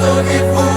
thought it.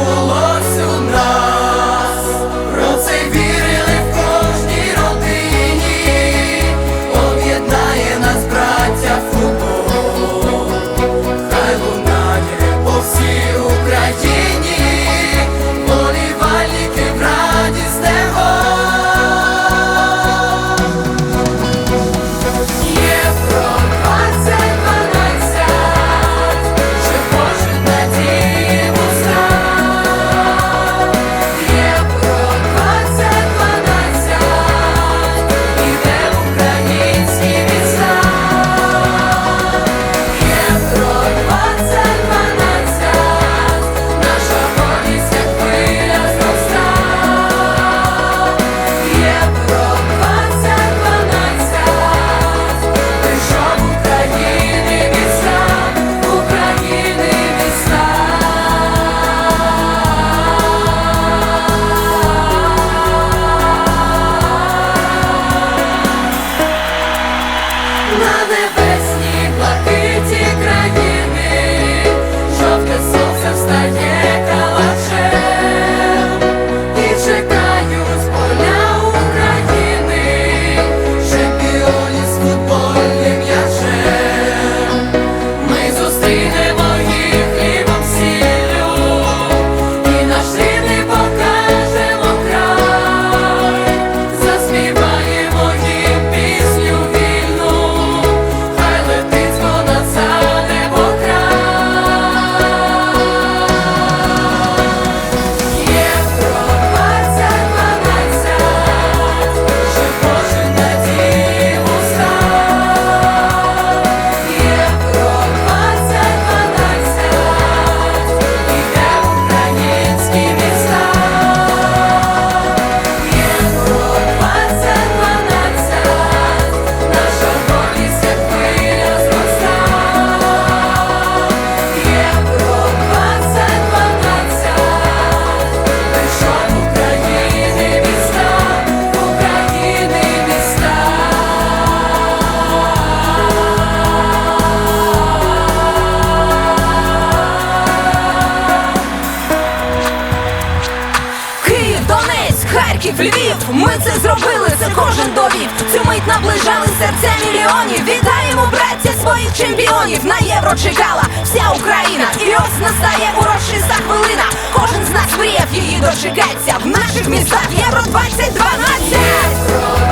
років Львів, ми це зробили, це кожен довів. Цю мить наближали серця мільйонів. Вітаємо, браття, своїх чемпіонів. На євро чекала вся Україна. І ось настає урочиста хвилина. Кожен з нас мріяв її дочекаться. В наших містах євро 2012